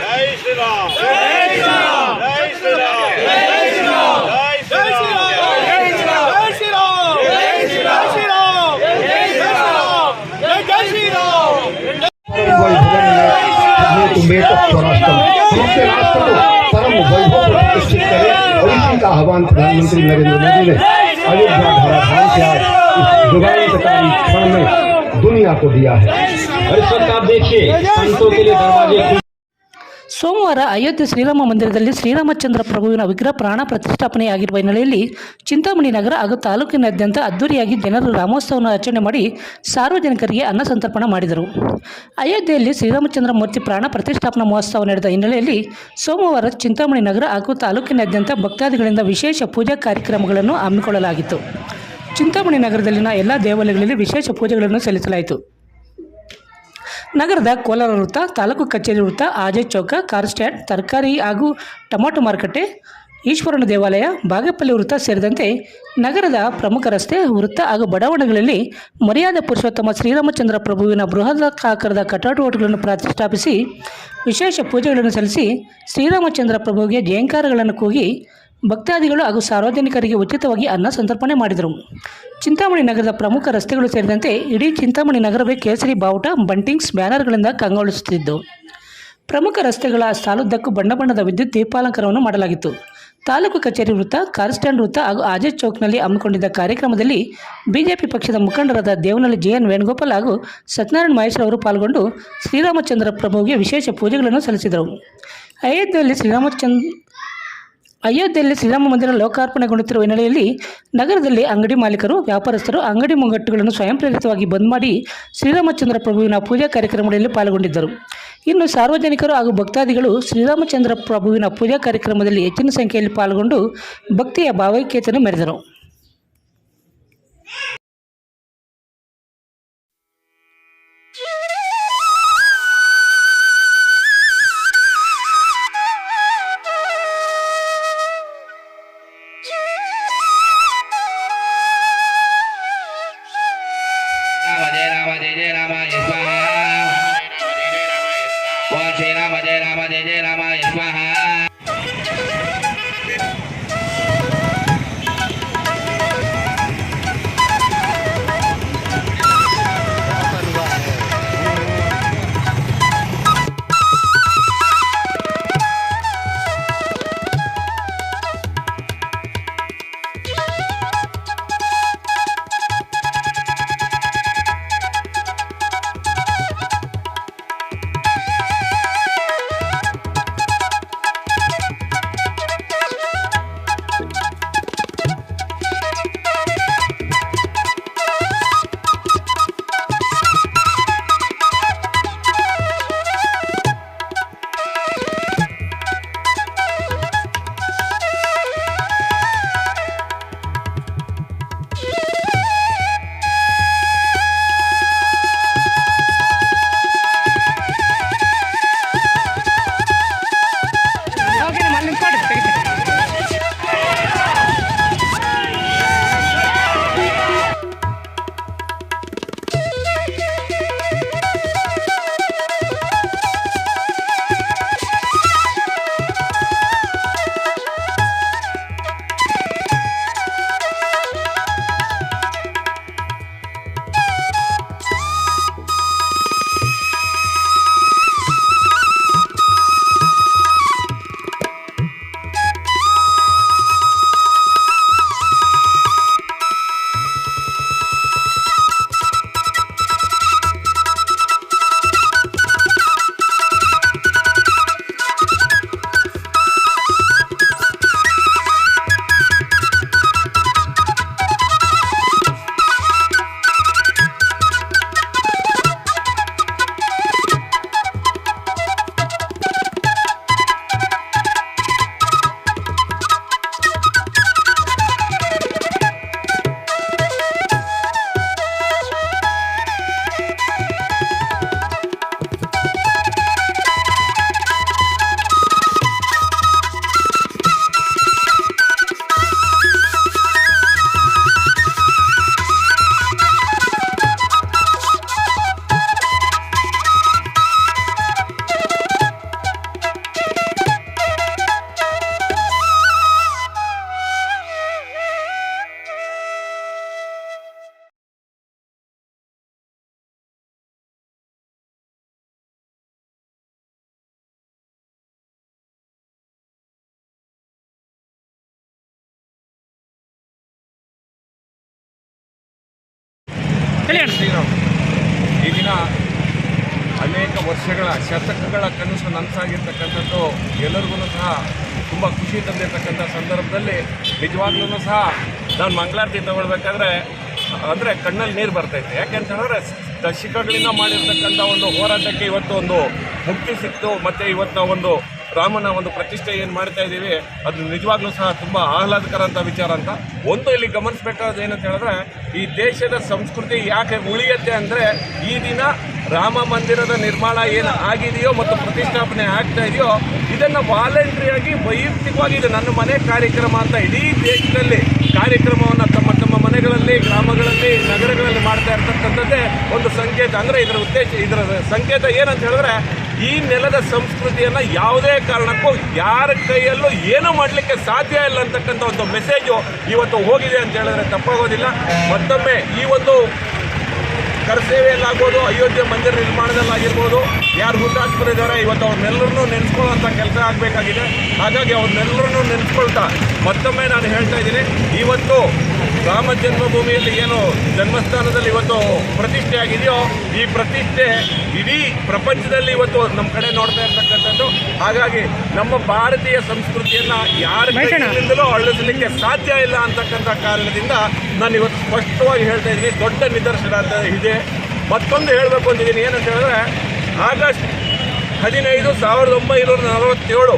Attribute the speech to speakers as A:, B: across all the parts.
A: జై శ్రీరామ్ జై శ్రీరామ్ జై శ్రీరామ్ జై శ్రీరామ్ జై శ్రీరామ్ జై శ్రీరామ్
B: జై శ్రీరామ్ జై శ్రీరామ్ జై శ్రీరామ్ परम वैभव प्रतिष्ठित करें और इसी का आह्वान प्रधानमंत्री नरेंद्र मोदी ने अयोध्या धाराधाम से आज इस जुगाड़कारी क्षण में दुनिया को दिया है और इस वक्त आप देखिए संतों के लिए दरवाजे खुले
C: ಸೋಮವಾರ ಅಯೋಧ್ಯೆ ಶ್ರೀರಾಮ ಮಂದಿರದಲ್ಲಿ ಶ್ರೀರಾಮಚಂದ್ರ ಪ್ರಭುವಿನ ವಿಗ್ರಹ ಪ್ರಾಣ ಪ್ರತಿಷ್ಠಾಪನೆಯಾಗಿರುವ ಹಿನ್ನೆಲೆಯಲ್ಲಿ ಚಿಂತಾಮಣಿ ನಗರ ಹಾಗೂ ತಾಲೂಕಿನಾದ್ಯಂತ ಅದ್ದೂರಿಯಾಗಿ ಜನರು ರಾಮೋತ್ಸವವನ್ನು ಆಚರಣೆ ಮಾಡಿ ಸಾರ್ವಜನಿಕರಿಗೆ ಅನ್ನ ಸಂತರ್ಪಣೆ ಮಾಡಿದರು ಅಯೋಧ್ಯೆಯಲ್ಲಿ ಶ್ರೀರಾಮಚಂದ್ರ ಮೂರ್ತಿ ಪ್ರಾಣ ಪ್ರತಿಷ್ಠಾಪನಾ ಮಹೋತ್ಸವ ನಡೆದ ಹಿನ್ನೆಲೆಯಲ್ಲಿ ಸೋಮವಾರ ಚಿಂತಾಮಣಿ ನಗರ ಹಾಗೂ ತಾಲೂಕಿನಾದ್ಯಂತ ಭಕ್ತಾದಿಗಳಿಂದ ವಿಶೇಷ ಪೂಜಾ ಕಾರ್ಯಕ್ರಮಗಳನ್ನು ಹಮ್ಮಿಕೊಳ್ಳಲಾಗಿತ್ತು ಚಿಂತಾಮಣಿ ನಗರದಲ್ಲಿನ ಎಲ್ಲ ದೇವಾಲಯಗಳಲ್ಲಿ ವಿಶೇಷ ಪೂಜೆಗಳನ್ನು ಸಲ್ಲಿಸಲಾಯಿತು. ನಗರದ ಕೋಲಾರ ವೃತ್ತ, ತಾಲೂಕು ಕಚೇರಿ ವೃತ್ತ, ಆಜೆ ಚೌಕ, ಕಾರ್ ಸ್ಟ್ಯಾಂಡ್, ತರಕಾರಿ ಹಾಗೂ ಟೊಮಾಟೊ ಮಾರುಕಟ್ಟೆ, ಈಶ್ವರನ ದೇವಾಲಯ, ಬಾಗೇಪಲ್ಲಿ ವೃತ್ತ ಸೇರಿದಂತೆ ನಗರದ ಪ್ರಮುಖ ರಸ್ತೆ, ವೃತ್ತ ಹಾಗೂ ಬಡಾವಣೆಗಳಲ್ಲಿ ಮರ್ಯಾದ ಪುರುಷೋತ್ತಮ ಶ್ರೀರಾಮಚಂದ್ರ ಪ್ರಭುವಿನ ಬೃಹದಾಕಾರದ ಕಟಾಟೋಟಗಳನ್ನು ಪ್ರತಿಷ್ಠಾಪಿಸಿ ವಿಶೇಷ ಪೂಜೆಗಳನ್ನು ಸಲ್ಲಿಸಿ ಶ್ರೀರಾಮಚಂದ್ರ ಪ್ರಭುವಿಗೆ ಜಯಂಕಾರಗಳನ್ನು ಕೂಗಿ ಭಕ್ತಾದಿಗಳು ಹಾಗೂ ಸಾರ್ವಜನಿಕರಿಗೆ ಉಚಿತವಾಗಿ ಅನ್ನ ಸಂತರ್ಪಣೆ ಮಾಡಿದರು. ಚಿಂತಾಮಣಿ ನಗರದ ಪ್ರಮುಖ ರಸ್ತೆಗಳು ಸೇರಿದಂತೆ ಇಡೀ ಚಿಂತಾಮಣಿ ನಗರವೇ ಕೇಸರಿ ಬಾವುಟ, ಬಂಟಿಂಗ್ಸ್, ಬ್ಯಾನರ್ಗಳಿಂದ ಕಂಗೊಳಿಸುತ್ತಿದ್ದು. ಪ್ರಮುಖ ರಸ್ತೆಗಳ ಸಾಲುದ್ದಕ್ಕೂ ಬಣ್ಣ ಬಣ್ಣದ ವಿದ್ಯುತ್ ದೀಪಾಲಂಕಾರವನ್ನು ಮಾಡಲಾಗಿತ್ತು. ತಾಲೂಕು ಕಚೇರಿ ವೃತ್ತ, ಕಾರ್ ಸ್ಟ್ಯಾಂಡ್ ವೃತ್ತ ಹಾಗೂ ಆಜಾದ್ ಚೌಕ್ನಲ್ಲಿ ಹಮ್ಮಿಕೊಂಡಿದ್ದ ಕಾರ್ಯಕ್ರಮದಲ್ಲಿ ಬಿಜೆಪಿ ಪಕ್ಷದ ಮುಖಂಡರಾದ ದೇವನಹಳ್ಳಿ ಜೆ ಎನ್ ವೇಣುಗೋಪಾಲ್ ಹಾಗೂ ಸತ್ಯನಾರಾಯಣ ಮಹೇಶ್ವರ ಅವರು ಪಾಲ್ಗೊಂಡು ಶ್ರೀರಾಮಚಂದ್ರ ಪ್ರಭುಗೆ ವಿಶೇಷ ಪೂಜೆಗಳನ್ನು ಸಲ್ಲಿಸಿದರು. ಅಯೋಧ್ಯೆಯಲ್ಲಿ ಶ್ರೀರಾಮಚಂದ್ರ ಅಯೋಧ್ಯೆಯಲ್ಲಿ ಶ್ರೀರಾಮ ಮಂದಿರ ಲೋಕಾರ್ಪಣೆಗೊಳ್ಳುತ್ತಿರುವ ಹಿನ್ನೆಲೆಯಲ್ಲಿ ನಗರದಲ್ಲಿ ಅಂಗಡಿ ಮಾಲೀಕರು, ವ್ಯಾಪಾರಸ್ಥರು ಅಂಗಡಿ ಮುಂಗಟ್ಟುಗಳನ್ನು ಸ್ವಯಂ ಪ್ರೇರಿತವಾಗಿ ಬಂದ್ ಮಾಡಿ ಶ್ರೀರಾಮಚಂದ್ರ ಪ್ರಭುವಿನ ಪೂಜಾ ಕಾರ್ಯಕ್ರಮಗಳಲ್ಲಿ ಪಾಲ್ಗೊಂಡಿದ್ದರು. ಇನ್ನು ಸಾರ್ವಜನಿಕರು ಹಾಗೂ ಭಕ್ತಾದಿಗಳು ಶ್ರೀರಾಮಚಂದ್ರ ಪ್ರಭುವಿನ ಪೂಜಾ ಕಾರ್ಯಕ್ರಮದಲ್ಲಿ ಹೆಚ್ಚಿನ ಸಂಖ್ಯೆಯಲ್ಲಿ ಪಾಲ್ಗೊಂಡು ಭಕ್ತಿಯ ಭಾವೈಕ್ಯತೆಯನ್ನು ಮೆರೆದರು.
D: జయ జయ రామాయ స్వాహ
E: ಶ್ರೀರಾಮ್ ಈ ದಿನ ಅನೇಕ ವರ್ಷಗಳ ಶತಕಗಳ ಕನಸು ನನಸಾಗಿರ್ತಕ್ಕಂಥದ್ದು ಎಲ್ಲರಿಗೂ ಸಹ ತುಂಬ ಖುಷಿ ತಂದಿರತಕ್ಕಂಥ ಸಂದರ್ಭದಲ್ಲಿ ನಿಜವಾಗ್ಲೂ ಸಹ ನಾನು ಮಂಗಳಾರತಿ ತಗೊಳ್ಬೇಕಾದ್ರೆ, ಅಂದರೆ ಕಣ್ಣಲ್ಲಿ ನೀರು ಬರ್ತೈತೆ ಯಾಕೆಂತ ಹೇಳಿದ್ರೆ, ದಶಕಗಳಿಂದ ಮಾಡಿರ್ತಕ್ಕಂಥ ಒಂದು ಹೋರಾಟಕ್ಕೆ ಇವತ್ತು ಒಂದು ಮುಕ್ತಿ ಸಿಕ್ತು, ಮತ್ತು ಇವತ್ತು ಒಂದು ರಾಮನ ಒಂದು ಪ್ರತಿಷ್ಠೆ ಏನು ಮಾಡ್ತಾ ಇದ್ದೀವಿ ಅದು ನಿಜವಾಗ್ಲೂ ಸಹ ತುಂಬ ಆಹ್ಲಾದಕರ ಅಂತ ವಿಚಾರ ಅಂತ. ಒಂದು ಇಲ್ಲಿ ಗಮನಿಸಬೇಕಾದ ಏನಂತ ಹೇಳಿದ್ರೆ, ಈ ದೇಶದ ಸಂಸ್ಕೃತಿ ಯಾಕೆ ಉಳಿಯುತ್ತೆ ಅಂದರೆ, ಈ ದಿನ ರಾಮ ಮಂದಿರದ ನಿರ್ಮಾಣ ಏನು ಆಗಿದೆಯೋ ಮತ್ತು ಪ್ರತಿಷ್ಠಾಪನೆ ಆಗ್ತಾ ಇದೆಯೋ, ಇದನ್ನು ವಾಲಂಟ್ರಿಯಾಗಿ ವೈಯಕ್ತಿಕವಾಗಿ ಇದು ನನ್ನ ಮನೆ ಕಾರ್ಯಕ್ರಮ ಅಂತ ಇಡೀ ದೇಶದಲ್ಲಿ ಕಾರ್ಯಕ್ರಮವನ್ನು ತಮ್ಮ ತಮ್ಮ ಮನೆಗಳಲ್ಲಿ, ಗ್ರಾಮಗಳಲ್ಲಿ, ನಗರಗಳಲ್ಲಿ ಮಾಡ್ತಾ ಇರ್ತಕ್ಕಂಥದ್ದೇ ಒಂದು ಸಂಕೇತ. ಅಂದರೆ ಇದರ ಉದ್ದೇಶ, ಇದರ ಸಂಕೇತ ಏನಂತ ಹೇಳಿದ್ರೆ ಈ ನೆಲದ ಸಂಸ್ಕೃತಿಯನ್ನು ಯಾವುದೇ ಕಾರಣಕ್ಕೂ ಯಾರ ಕೈಯಲ್ಲೂ ಏನೂ ಮಾಡಲಿಕ್ಕೆ ಸಾಧ್ಯ ಇಲ್ಲ ಅಂತಕ್ಕಂಥ ಒಂದು ಮೆಸೇಜು ಇವತ್ತು ಹೋಗಿದೆ ಅಂತ ಹೇಳಿದ್ರೆ ತಪ್ಪಾಗೋದಿಲ್ಲ. ಮತ್ತೊಮ್ಮೆ ಈ ಒಂದು ಕರ್ಸೇವೆಯಲ್ಲಾಗ್ಬೋದು, ಅಯೋಧ್ಯೆ ಮಂದಿರ ನಿರ್ಮಾಣದಲ್ಲಾಗಿರ್ಬೋದು ಯಾರು ಇದ್ದಾರೆ ಇವತ್ತು ಅವ್ರನ್ನೆಲ್ಲರನ್ನೂ ನೆನೆಸ್ಕೊಳ್ಳೋಂಥ ಕೆಲಸ ಆಗಬೇಕಾಗಿದೆ. ಹಾಗಾಗಿ ಅವ್ರನ್ನೆಲ್ಲರನ್ನೂ ನೆನೆಸ್ಕೊಳ್ತಾ ಮತ್ತೊಮ್ಮೆ ನಾನು ಹೇಳ್ತಾ ಇದ್ದೀನಿ ಇವತ್ತು ರಾಮ ಜನ್ಮಭೂಮಿಯಲ್ಲಿ ಏನು ಜನ್ಮಸ್ಥಾನದಲ್ಲಿ ಇವತ್ತು ಪ್ರತಿಷ್ಠೆ ಆಗಿದೆಯೋ ಈ ಪ್ರತಿಷ್ಠೆ ಇಡೀ ಪ್ರಪಂಚದಲ್ಲಿ ಇವತ್ತು ನಮ್ಮ ಕಡೆ ನೋಡ್ತಾ ಇರ್ತಕ್ಕಂಥದ್ದು. ಹಾಗಾಗಿ ನಮ್ಮ ಭಾರತೀಯ ಸಂಸ್ಕೃತಿಯನ್ನು ಯಾರ ಕೈಯಿಂದಲೂ ಅಳಿಸಲಿಕ್ಕೆ ಸಾಧ್ಯ ಇಲ್ಲ ಅಂತಕ್ಕಂಥ ಕಾರಣದಿಂದ ನಾನು ಇವತ್ತು ಸ್ಪಷ್ಟವಾಗಿ ಹೇಳ್ತಾ ಇದ್ದೀನಿ ದೊಡ್ಡ ನಿದರ್ಶನ ಅಂತ ಇದೆ. ಮತ್ತೊಂದು ಹೇಳಬೇಕು ಅಂತಿದ್ದೀನಿ ಏನಂತ ಹೇಳಿದ್ರೆ ಆಗಸ್ಟ್ ಹದಿನೈದು ಸಾವಿರದ ಒಂಬೈನೂರ ನಲವತ್ತೇಳು.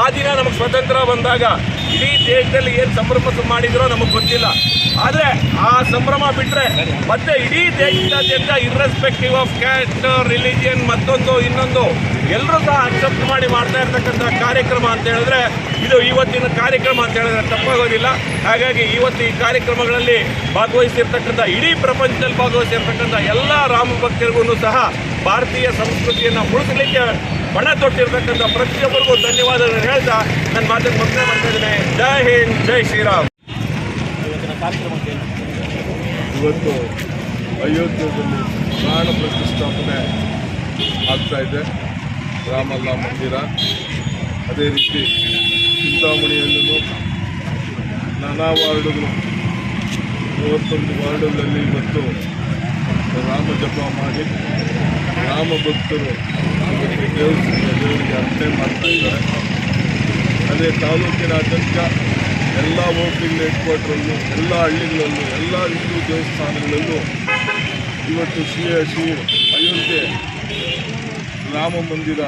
E: ಆ ದಿನ ನಮಗೆ ಸ್ವತಂತ್ರ ಬಂದಾಗ ಇಡೀ ದೇಶದಲ್ಲಿ ಏನು ಸಂಭ್ರಮ ಮಾಡಿದ್ರೋ ನಮಗೆ ಗೊತ್ತಿಲ್ಲ. ಆದರೆ ಆ ಸಂಭ್ರಮ ಬಿಟ್ಟರೆ ಮತ್ತೆ ಇಡೀ ದೇಶದಾದ್ಯಂತ ಇರ್ರೆಸ್ಪೆಕ್ಟಿವ್ ಆಫ್ ಕ್ಯಾಸ್ಟ್ ರಿಲಿಜಿಯನ್ ಮತ್ತೊಂದು, ಇನ್ನೊಂದು ಎಲ್ಲರೂ ಸಹ ಅಕ್ಸೆಪ್ಟ್ ಮಾಡಿ ಮಾಡ್ತಾ ಇರ್ತಕ್ಕಂಥ ಕಾರ್ಯಕ್ರಮ ಅಂತ ಹೇಳಿದ್ರೆ ಇದು ಇವತ್ತಿನ ಕಾರ್ಯಕ್ರಮ ಅಂತ ಹೇಳಿದ್ರೆ ತಪ್ಪಾಗೋದಿಲ್ಲ. ಹಾಗಾಗಿ ಇವತ್ತು ಈ ಕಾರ್ಯಕ್ರಮಗಳಲ್ಲಿ ಭಾಗವಹಿಸಿರ್ತಕ್ಕಂಥ ಇಡೀ ಪ್ರಪಂಚದಲ್ಲಿ ಭಾಗವಹಿಸಿರ್ತಕ್ಕಂಥ ಎಲ್ಲ ರಾಮ ಭಕ್ತರಿಗೂ ಸಹ ಭಾರತೀಯ ಸಂಸ್ಕೃತಿಯನ್ನು ಉಳಿಸಲಿಕ್ಕೆ ಬಣ ತೊಟ್ಟಿರ್ತಕ್ಕಂಥ ಪ್ರತಿಯೊಬ್ಬರಿಗೂ ಧನ್ಯವಾದಗಳನ್ನು ಹೇಳ್ತಾ ನನ್ನ ಮಾತನ್ನು ಮುಕ್ತಾಯ ಮಾಡ್ತಾ ಇದ್ದೇನೆ. ಜೈ ಹಿಂದ್, ಜೈ ಶ್ರೀರಾಮ್.
A: ಇವತ್ತು ಅಯೋಧ್ಯದಲ್ಲಿ ಪ್ರಾಣ ಪ್ರತಿಷ್ಠಾಪನೆ ಆಗ್ತಾ ಇದೆ. ರಾಮಲ್ಲ ಮಂದಿರ. ಅದೇ ರೀತಿ ಚಿಂತಾಮಣಿಯಲ್ಲೂ ನಾನಾ ವಾರ್ಡುಗಳು. ಮೂವತ್ತೊಂದು ವಾರ್ಡುಗಳಲ್ಲಿ ಇವತ್ತು ರಾಮ ಜಪ ಮಾಡಿ ರಾಮ ಭಕ್ತರು ಇವತ್ತು ದೇವಸ್ಥಾನ ದೇವರಿಗೆ ಅರ್ಚನೆ ಮಾಡ್ತಾ ಇದ್ದಾರೆ. ಅದೇ ತಾಲೂಕಿನಾದ್ಯಂತ ಎಲ್ಲ ಓಪಿಂಗ್ ಹೆಡ್ ಕ್ವಾರ್ಟ್ರಲ್ಲೂ ಎಲ್ಲ ಹಳ್ಳಿಗಳಲ್ಲೂ, ಎಲ್ಲ ಹಿಂದೂ ದೇವಸ್ಥಾನಗಳಲ್ಲೂ ಇವತ್ತು ಶ್ರೀ ಶ್ರೀ ಅಯೋಧ್ಯೆ ರಾಮ ಮಂದಿರ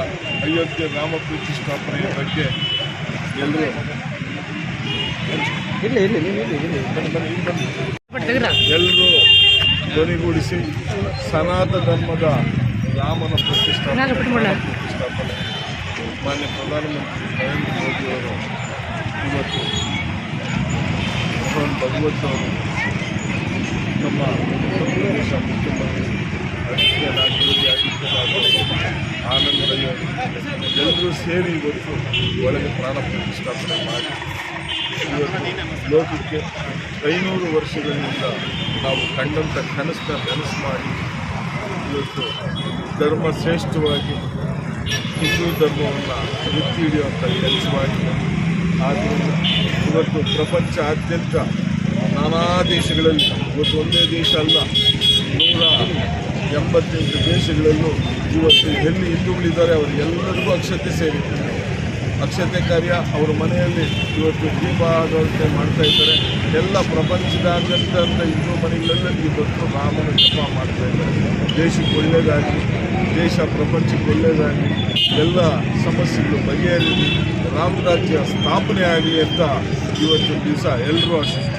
A: ಅಯೋಧ್ಯೆ ರಾಮ ಪ್ರತಿಷ್ಠಾಪನೆಯ ಬಗ್ಗೆ ಎಲ್ಲರೂ ಎಲ್ಲರೂ ಧ್ವನಿಗೂಡಿಸಿ ಸನಾತನ ಧರ್ಮದ ರಾಮನ ಪ್ರತಿಷ್ಠಾಪನೆ ಪ್ರತಿಷ್ಠಾಪನೆ. ಮಾನ್ಯ ಪ್ರಧಾನಮಂತ್ರಿ ನರೇಂದ್ರ ಮೋದಿಯವರು ಇವತ್ತು ಭಗವಂತ ಭಗವತ್ ಅವರು ನಮ್ಮ ಉತ್ತರ ಪ್ರದೇಶ ಮುಖ್ಯಮಂತ್ರಿ ಎಲ್ಲರೂ ಸೇರಿ ಇವತ್ತು ಒಳಗೆ ಪ್ರಾಣ ಪ್ರತಿಷ್ಠಾಪನೆ ಮಾಡಿ ಇವತ್ತು ಲೋಕಕ್ಕೆ ಐನೂರು ವರ್ಷಗಳಿಂದ ನಾವು ಕಂಡಂಥ ಕನಸನ್ನ ಕನಸು ಮಾಡಿ ಇವತ್ತು ಧರ್ಮ ಶ್ರೇಷ್ಠವಾಗಿ ಹಿಂದೂ ಧರ್ಮವನ್ನು ಎತ್ತಿ ಹಿಡಿಯುವಂಥ ಮಾಡಿ ಆದ್ದರಿಂದ ಇವತ್ತು ಪ್ರಪಂಚಾದ್ಯಂತ ನಾನಾ ದೇಶಗಳಲ್ಲಿ, ಇವತ್ತು ಒಂದೇ ದೇಶ ಅಲ್ಲ, ನೂರ ಎಂಬತ್ತೆಂಟು ದೇಶಗಳಲ್ಲೂ ಇವತ್ತು ಎಲ್ಲಿ ಹಿಂದೂಗಳಿದ್ದಾರೆ, ಅವರು ಎಲ್ಲರಿಗೂ ಅಕ್ಷತೆ ಸೇರಿದೆ ಅಕ್ಷತೆ ಕಾರ್ಯ ಅವರ ಮನೆಯಲ್ಲಿ ಇವತ್ತು ದೀಪ ಆಗೋದಕ್ಕೆ ಮಾಡ್ತಾ ಇದ್ದಾರೆ. ಎಲ್ಲ ಪ್ರಪಂಚದಾದ್ಯಂತ ಹಿಂದೂ ಮನೆಗಳಲ್ಲಿ ಇವತ್ತು ರಾಮನ ಜಪ ಮಾಡ್ತಾ ಇದ್ದಾರೆ. ದೇಶಕ್ಕೆ ಒಳ್ಳೆಯದಾಗಲಿ, ದೇಶ ಪ್ರಪಂಚಕ್ಕೆ ಒಳ್ಳೆಯದಾಗಲಿ, ಎಲ್ಲ ಸಮಸ್ಯೆಗಳು ಬಗೆಹರಿಲಿ, ರಾಮರಾಜ್ಯ ಸ್ಥಾಪನೆ ಆಗಲಿ ಅಂತ ಇವತ್ತು ದಿವಸ ಎಲ್ಲರೂ ಆಶಿಸ್ತಾರೆ.